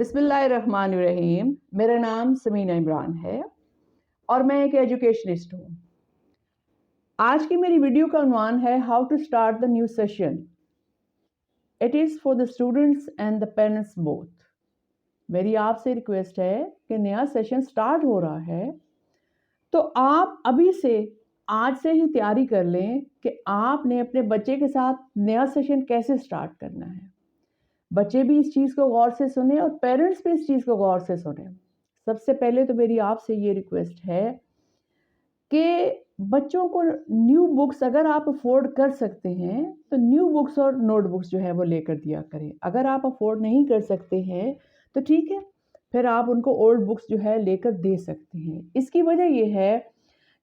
बिस्मिल्लाहिर्रहमानिर्रहीम, मेरा नाम समीना इमरान है और मैं एक एजुकेशनिस्ट हूँ। आज की मेरी वीडियो का अनुमान है how to start the new session it is for the students and the parents both मेरी आपसे रिक्वेस्ट है कि नया सेशन स्टार्ट हो रहा है। तो आप अभी से, आज से ही तैयारी कर लें कि आपने अपने बच्चे के साथ नया सेशन कैसे स्टार्ट करना है। बच्चे भी इस चीज़ को गौर से सुने और पेरेंट्स भी इस चीज़ को गौर से सुने। सबसे पहले तो मेरी आपसे ये रिक्वेस्ट है कि बच्चों को न्यू बुक्स अगर आप अफोर्ड कर सकते हैं तो न्यू बुक्स और नोटबुक्स जो है वो लेकर दिया करें। अगर आप अफोर्ड नहीं कर सकते हैं तो ठीक है, फिर आप उनको ओल्ड बुक्स जो है लेकर दे सकते हैं। इसकी वजह यह है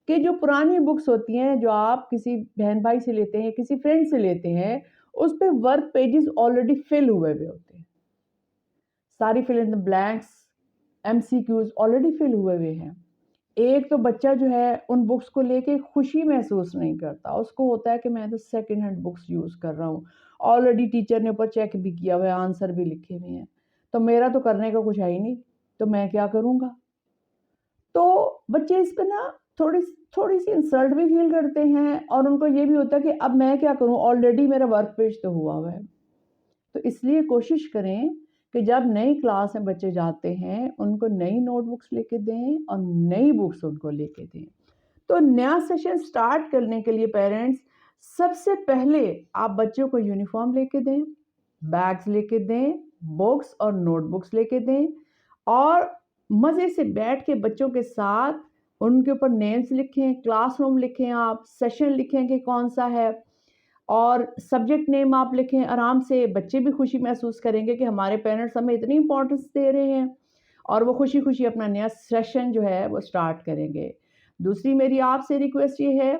कि जो पुरानी बुक्स होती हैं, जो आप किसी बहन भाई से लेते हैं किसी फ्रेंड से लेते हैं उस पर वर्क पेजेस ऑलरेडी फिल हुए हुए होते हैं। सारी fill in the blanks M C Qs already fill हुए हुए हैं। एक तो बच्चा जो है, उन बुक्स को लेके खुशी महसूस नहीं करता। उसको होता है कि मैं तो सेकेंड हैंड बुक्स यूज़ कर रहा हूँ। ऑलरेडी टीचर ने ऊपर चेक भी किया हुआ है आंसर भी लिखे हुए हैं। तो मेरा तो करने का कुछ है ही नहीं तो मैं क्या करूँगा? तो बच्चे इस पर ना थोड़ी थोड़ी सी इंसल्ट भी फील करते हैं और उनको ये भी होता है कि अब मैं क्या करूँ? ऑलरेडी मेरा वर्क पेज तो हुआ हुआ है। तो इसलिए कोशिश करें कि जब नई क्लास में बच्चे जाते हैं, उनको नई नोटबुक्स लेके दें और नई बुक्स उनको लेके दें। तो नया सेशन स्टार्ट करने के लिए पेरेंट्स सबसे पहले आप बच्चों को यूनिफॉर्म लेके दें बैग्स लेके दें बुक्स और नोटबुक्स लेके दें और मज़े से बैठ के बच्चों के साथ उनके ऊपर नेम्स लिखें क्लासरूम लिखें आप सेशन लिखें कि कौन सा है और सब्जेक्ट नेम आप लिखें, आराम से बच्चे भी खुशी महसूस करेंगे कि हमारे पेरेंट्स हमें इतनी इंपॉर्टेंस दे रहे हैं और वो खुशी खुशी अपना नया सेशन जो है वो स्टार्ट करेंगे। दूसरी मेरी आपसे रिक्वेस्ट ये है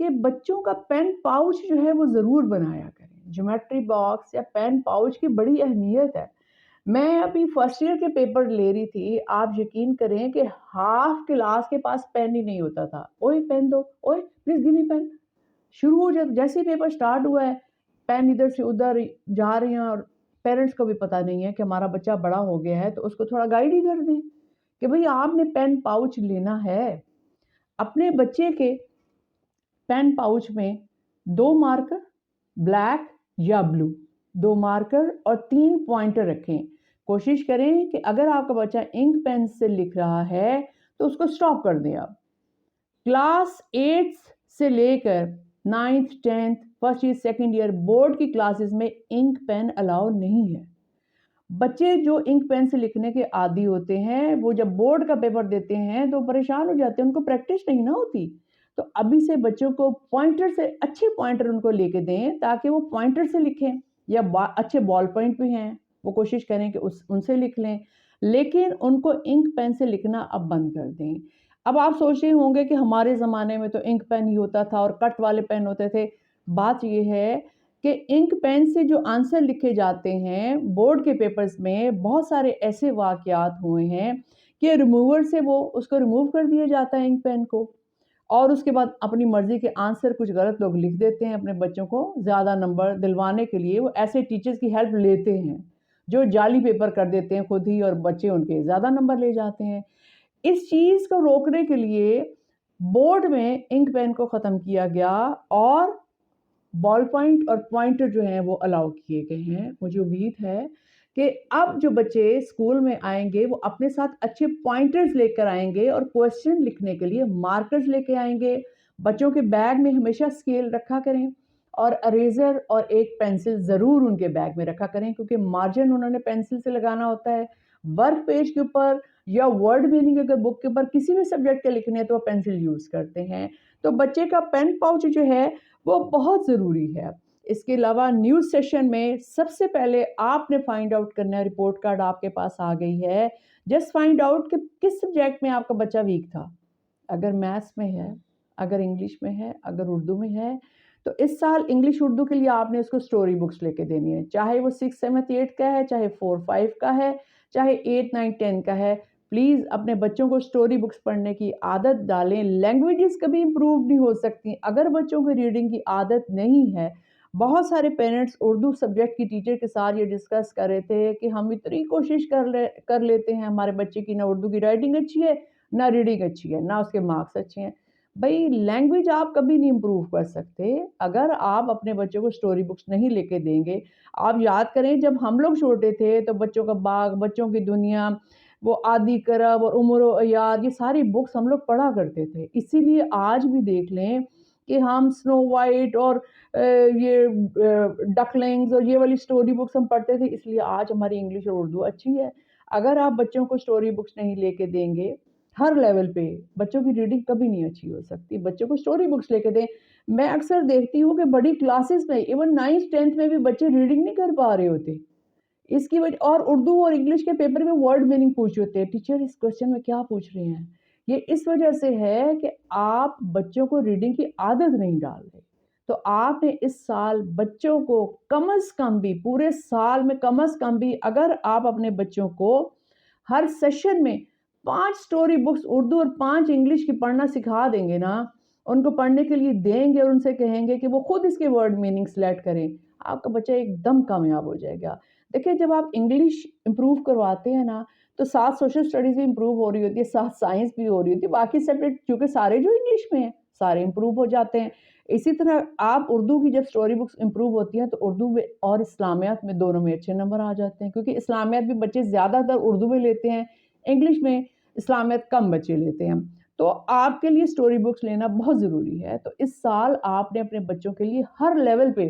कि बच्चों का पेन पाउच जो है वो ज़रूर बनाया करें। जोमेट्री बॉक्स या पेन पाउच की बड़ी अहमियत है। मैं अभी फ़र्स्ट ईयर के पेपर ले रही थी, आप यकीन करें कि हाफ़ क्लास के पास पेन ही नहीं होता था। ओए पेन दो। ओए प्लीज़ गिव मी पेन शुरू हो जाए जैसे ही पेपर स्टार्ट हुआ है पेन इधर से उधर जा रहे हैं और पेरेंट्स को भी पता नहीं है कि हमारा बच्चा बड़ा हो गया है तो उसको थोड़ा गाइड ही कर दें कि भाई, आपने पेन पाउच लेना है। अपने बच्चे के पेन पाउच में दो मार्कर ब्लैक या ब्लू दो मार्कर और तीन पॉइंटर रखें। कोशिश करें कि अगर आपका बच्चा इंक पेन से लिख रहा है तो उसको स्टॉप कर दें आप। क्लास एट्थ से लेकर ninth tenth first year second year board की क्लासेस में इंक पेन अलाउ नहीं है। बच्चे जो इंक पेन से लिखने के आदि होते हैं, वो जब बोर्ड का पेपर देते हैं तो परेशान हो जाते हैं, उनको प्रैक्टिस नहीं ना होती। तो अभी से बच्चों को पॉइंटर से, अच्छे पॉइंटर उनको लेके दें, ताकि वो पॉइंटर से लिखें, या अच्छे बॉल पॉइंट भी हैं। वो कोशिश करें कि उस, उनसे लिख लें। लेकिन उनको इंक पेन से लिखना अब बंद कर दें। अब आप सोच रहे होंगे कि हमारे ज़माने में तो इंक पेन ही होता था और कट वाले पेन होते थे। बात यह है कि इंक पेन से जो आंसर लिखे जाते हैं, बोर्ड के पेपर्स में बहुत सारे ऐसे वाक़ात हुए हैं कि रिमूवर से वो उसको रिमूव कर दिया जाता है इंक पेन को और उसके बाद अपनी मर्ज़ी के आंसर कुछ गलत लोग लिख देते हैं अपने बच्चों को, ज़्यादा नंबर दिलवाने के लिए वो ऐसे टीचर्स की हेल्प लेते हैं। जो जाली पेपर कर देते हैं खुद ही और बच्चे उनके, ज़्यादा नंबर ले जाते हैं। इस चीज़ को रोकने के लिए बोर्ड में इंक पेन को ख़त्म किया गया और बॉल पॉइंट और पॉइंटर जो हैं वो अलाउ किए गए हैं। मुझे उम्मीद है कि अब जो बच्चे स्कूल में आएँगे वो अपने साथ अच्छे पॉइंटर्स लेकर आएँगे और क्वेश्चन लिखने के लिए मार्कर्स लेके आएँगे। बच्चों के बैग में हमेशा स्केल रखा करें। और अरेज़र और एक पेंसिल ज़रूर उनके बैग में रखा करें, क्योंकि मार्जिन उन्होंने पेंसिल से लगाना होता है। वर्क पेज के ऊपर या वर्ड मीनिंग अगर बुक के ऊपर किसी भी सब्जेक्ट के लिखने हैं तो वो पेंसिल यूज़ करते हैं। तो बच्चे का पेन पाउच जो है, वो बहुत ज़रूरी है। इसके अलावा न्यूज़ सेशन में सबसे पहले आपने फाइंड आउट करना है रिपोर्ट कार्ड आपके पास आ गई है। जस्ट फाइंड आउट कि किस सब्जेक्ट में आपका बच्चा वीक था। अगर मैथ्स में है, अगर इंग्लिश में है, अगर उर्दू में है तो इस साल इंग्लिश उर्दू के लिए आपने उसको स्टोरी बुक्स लेके देनी है। चाहे वो सिक्स सेवन्थ एट का है, चाहे फोर फाइव का है, चाहे एट नाइन टेन का है प्लीज़ अपने बच्चों को स्टोरी बुक्स पढ़ने की आदत डालें। लैंग्वेजेस कभी इम्प्रूव नहीं हो सकती। अगर बच्चों को रीडिंग की आदत नहीं है, बहुत सारे पेरेंट्स उर्दू सब्जेक्ट की टीचर के साथ ये डिस्कस कर रहे थे कि हम इतनी कोशिश कर ले, कर लेते हैं, हमारे बच्चे की ना उर्दू की राइटिंग अच्छी है, ना रीडिंग अच्छी है, ना उसके मार्क्स अच्छे हैं। भाई लैंग्वेज आप कभी नहीं इम्प्रूव कर सकते। अगर आप अपने बच्चों को स्टोरी बुक्स नहीं लेके देंगे, आप याद करें जब हम लोग छोटे थे तो बच्चों का बाग, बच्चों की दुनिया, वो आदि करब और उम्र याद ये सारी बुक्स हम लोग पढ़ा करते थे। इसीलिए आज भी देख लें कि हम स्नो वाइट और ये डकलिंग्स और ये वाली स्टोरी बुक्स हम पढ़ते थे, इसलिए आज हमारी इंग्लिश और उर्दू अच्छी है। अगर आप बच्चों को स्टोरी बुक्स नहीं लेके देंगे हर लेवल पे बच्चों की रीडिंग कभी नहीं अच्छी हो सकती। बच्चों को स्टोरी बुक्स लेके दें। मैं अक्सर देखती हूँ कि बड़ी क्लासेस में इवन नाइन्थ टेंथ में भी बच्चे रीडिंग नहीं कर पा रहे होते। इसकी वजह, और उर्दू और इंग्लिश के पेपर में वर्ड मीनिंग पूछ होते हैं। टीचर इस क्वेश्चन में क्या पूछ रहे हैं? ये इस वजह से है कि आप बच्चों को रीडिंग की आदत नहीं डाल रहे। तो आपने इस साल बच्चों को कम अज़ कम भी, पूरे साल में कम अज़ कम भी अगर आप अपने बच्चों को हर सेशन में पाँच स्टोरी बुक्स उर्दू और पाँच इंग्लिश की पढ़ना सिखा देंगे ना, उनको पढ़ने के लिए देंगे और उनसे कहेंगे कि वो खुद इसके वर्ड मीनिंग सेलेक्ट करें, आपका बच्चा एकदम कामयाब हो जाएगा। देखिए, जब आप इंग्लिश इम्प्रूव करवाते हैं ना तो साथ सोशल स्टडीज़ भी इम्प्रूव हो रही होती है साथ साइंस भी हो रही होती है, बाकी सब्जेक्ट क्योंकि सारे जो इंग्लिश में हैं, सारे इम्प्रूव हो जाते हैं। इसी तरह आप उर्दू की जब स्टोरी बुक्स इम्प्रूव होती हैं तो उर्दू में और इस्लामियात में दोनों में अच्छे नंबर आ जाते हैं, क्योंकि इस्लामियात भी बच्चे ज़्यादातर उर्दू में लेते हैं इंग्लिश में इस्लामियात कम बच्चे लेते हैं तो आपके लिए स्टोरी बुक्स लेना बहुत ज़रूरी है। तो इस साल आपने अपने बच्चों के लिए हर लेवल पे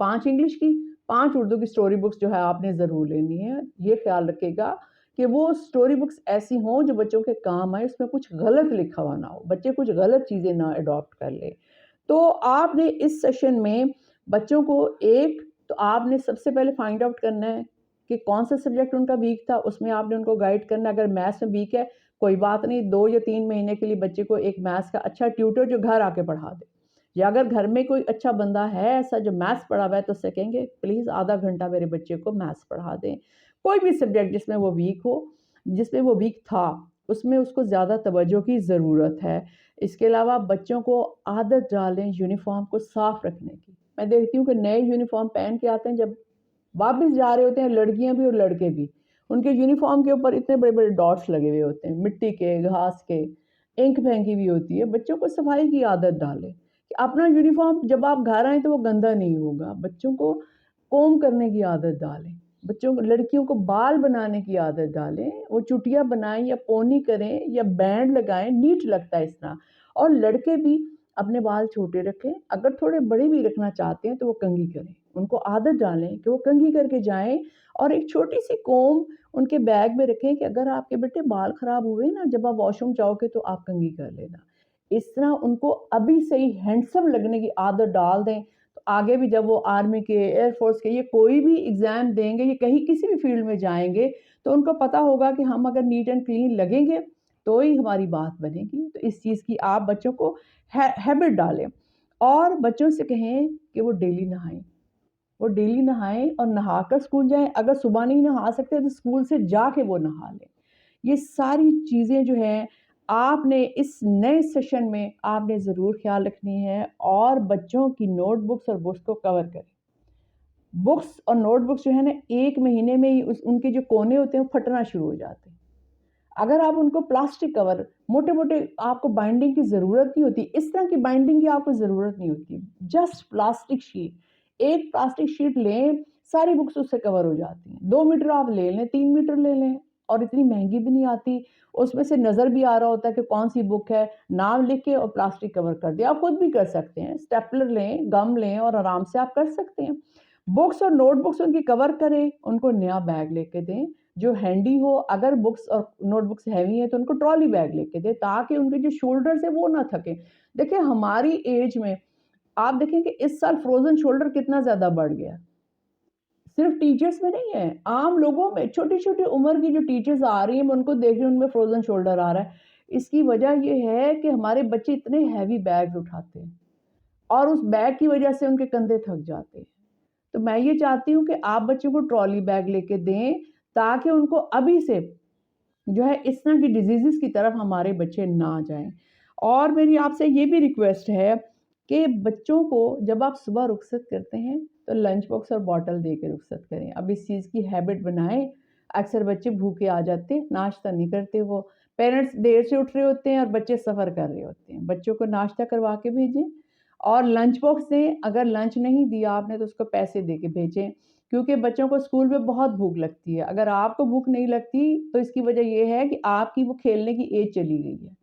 पाँच इंग्लिश की, पाँच उर्दू की स्टोरी बुक्स जो है आपने ज़रूर लेनी है। ये ख्याल रखेगा कि वो स्टोरी बुक्स ऐसी हों जो बच्चों के काम आए, उसमें कुछ गलत लिखा हुआ ना हो। बच्चे कुछ गलत चीज़ें ना अडॉप्ट कर ले। तो आपने इस सेशन में बच्चों को एक तो आपने सबसे पहले फाइंड आउट करना है कि कौन सा सब्जेक्ट उनका वीक था, उसमें आपने उनको गाइड करना, अगर मैथ्स में वीक है, कोई बात नहीं, दो या तीन महीने के लिए बच्चे को एक मैथ्स का अच्छा ट्यूटर जो घर आके पढ़ा दे। या अगर घर में कोई अच्छा बंदा है ऐसा जो मैथ्स पढ़ा हुआ है तो उससे कहेंगे प्लीज़ आधा घंटा मेरे बच्चे को मैथ्स पढ़ा दें। कोई भी सब्जेक्ट जिसमें वो वीक हो, जिसमें वो वीक था, उसमें उसको ज़्यादा तवज्जो की ज़रूरत है। इसके अलावा बच्चों को आदत डालें यूनिफॉर्म को साफ़ रखने की। मैं देखती हूँ कि नए यूनिफॉर्म पहन के आते हैं, जब वापस जा रहे होते हैं लड़कियाँ भी और लड़के भी। उनके यूनिफॉर्म के ऊपर इतने बड़े बड़े डॉट्स लगे हुए होते हैं, मिट्टी के, घास के इंक फेंकी हुई होती है। बच्चों को सफ़ाई की आदत डालें कि अपना यूनिफॉर्म जब आप घर आएँ तो वो गंदा नहीं होगा। बच्चों को कोम करने की आदत डालें। बच्चों को, लड़कियों को बाल बनाने की आदत डालें। वो चुटियाँ बनाएँ या पोनी करें या बैंड लगाएँ, नीट लगता है इस तरह। और लड़के भी अपने बाल छोटे रखें। अगर थोड़े बड़े भी रखना चाहते हैं तो वो कंगी करें। उनको आदत डालें कि वो कंघी करके जाएँ और एक छोटी सी कोम उनके बैग में रखें कि अगर आपके बेटे बाल ख़राब हुए ना, जब आप वॉशरूम जाओगे तो आप कंघी कर लेना। इस तरह उनको अभी से ही हैंडसम लगने की आदत डाल दें। तो आगे भी जब वो आर्मी के एयरफोर्स के, ये कोई भी एग्ज़ाम देंगे, ये कहीं किसी भी फ़ील्ड में जाएँगे तो उनको पता होगा कि हम अगर नीट एंड क्लीन लगेंगे तो ही हमारी बात बनेगी। तो इस चीज़ की आप बच्चों को हैबिट डालें और बच्चों से कहें कि वो डेली नहाएँ। वो डेली नहाएँ और नहाकर स्कूल जाएँ। अगर सुबह नहीं नहा सकते तो स्कूल से जाके वो नहा लें। ये सारी चीज़ें जो हैं, आपने इस नए सेशन में आपने ज़रूर ख्याल रखनी है और बच्चों की नोटबुक्स और बुक्स को कवर करें। बुक्स और नोटबुक्स जो है ना, एक महीने में ही उस, उनके जो कोने होते हैं फटना शुरू हो जाते हैं। अगर आप उनको प्लास्टिक कवर मोटे मोटे आपको बाइंडिंग की ज़रूरत नहीं होती, इस तरह की बाइंडिंग की आपको ज़रूरत नहीं होती। Just plastic sheet. एक प्लास्टिक शीट लें, सारी बुक्स उससे कवर हो जाती हैं। दो मीटर आप ले लें, तीन मीटर ले लें और इतनी महँगी भी नहीं आती। उसमें से नज़र भी आ रहा होता है कि कौन सी बुक है, नाम लिख के और प्लास्टिक कवर कर दिया। आप खुद भी कर सकते हैं स्टेपलर लें गम लें और आराम से आप कर सकते हैं। बुक्स और नोटबुक्स उनकी कवर करें, उनको नया बैग लेके दें, जो हैंडी हो। अगर बुक्स और नोटबुक्स हैवी हैं तो उनको ट्रॉली बैग लेके दें, ताकि उनके जो शोल्डर्स है, वो ना थके। देखिए, हमारी एज में आप देखें कि इस साल फ्रोज़न शोल्डर कितना ज़्यादा बढ़ गया। सिर्फ़ टीचर्स में नहीं है, आम लोगों में छोटी छोटी उम्र की जो टीचर्स आ रही हैं उनको देख रही उनमें फ्रोजन शोल्डर आ रहा है। इसकी वजह यह है कि हमारे बच्चे इतने हैवी बैग उठाते हैं और उस बैग की वजह से उनके कंधे थक जाते हैं। तो मैं ये चाहती हूँ कि आप बच्चों को ट्रॉली बैग लेके दें, ताकि उनको अभी से जो है इस तरह की डिज़ीज़ की तरफ़ हमारे बच्चे ना जाएँ। और मेरी आपसे ये भी रिक्वेस्ट है कि बच्चों को जब आप सुबह रुखसत करते हैं तो लंच बॉक्स और बॉटल दे के रुखसत करें। अब इस चीज़ की हैबिट बनाएँ। अक्सर बच्चे भूखे आ जाते नाश्ता नहीं करते वो। पेरेंट्स देर से उठ रहे होते हैं और बच्चे सफ़र कर रहे होते हैं। बच्चों को नाश्ता करवा के भेजें और लंच बॉक्स दें अगर लंच नहीं दिया आपने तो उसको पैसे दे के भेजें। क्योंकि बच्चों को स्कूल में बहुत भूख लगती है। अगर आपको भूख नहीं लगती तो इसकी वजह यह है कि आपकी वो खेलने की एज चली गई है।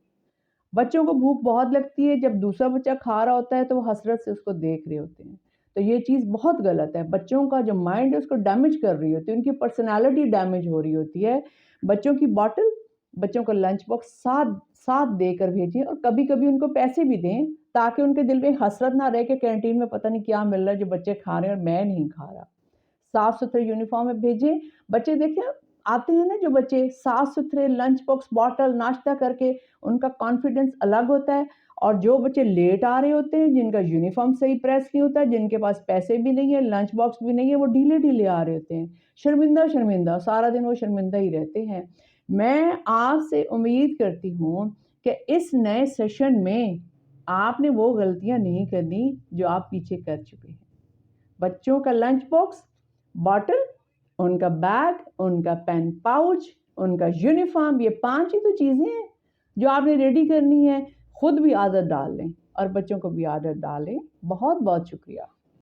बच्चों को भूख बहुत लगती है, जब दूसरा बच्चा खा रहा होता है तो वो हसरत से उसको देख रहे होते हैं। तो ये चीज़ बहुत गलत है। बच्चों का जो माइंड है, उसको डैमेज कर रही होती है, उनकी पर्सनालिटी डैमेज हो रही होती है। बच्चों की बॉटल, बच्चों को लंच बॉक्स साथ साथ देकर भेजें और कभी कभी उनको पैसे भी दें, ताकि उनके दिल में हसरत ना रहे कि कैंटीन में पता नहीं क्या मिल रहा है, जो बच्चे खा रहे हैं और मैं नहीं खा रहा। साफ़ सुथरे यूनिफॉर्म में भेजें। बच्चे देखें आते हैं ना जो बच्चे साफ़ सुथरे लंच बॉक्स बॉटल नाश्ता करके, उनका कॉन्फिडेंस अलग होता है। और जो बच्चे लेट आ रहे होते हैं, जिनका यूनिफॉर्म सही प्रेस नहीं होता, जिनके पास पैसे भी नहीं है लंच बॉक्स भी नहीं है, वो ढीले ढीले आ रहे होते हैं। शर्मिंदा शर्मिंदा सारा दिन वो शर्मिंदा ही रहते हैं। मैं आज से उम्मीद करती हूँ कि इस नए सेशन में आपने वो गलतियाँ नहीं करनी जो आप पीछे कर चुके हैं। बच्चों का लंच बॉक्स बॉटल उनका बैग, उनका पेन पाउच, उनका यूनिफॉर्म, ये पाँच ही तो चीज़ें हैं जो आपने रेडी करनी है, खुद भी आदत डाल लें और बच्चों को भी आदत डालें। बहुत बहुत शुक्रिया।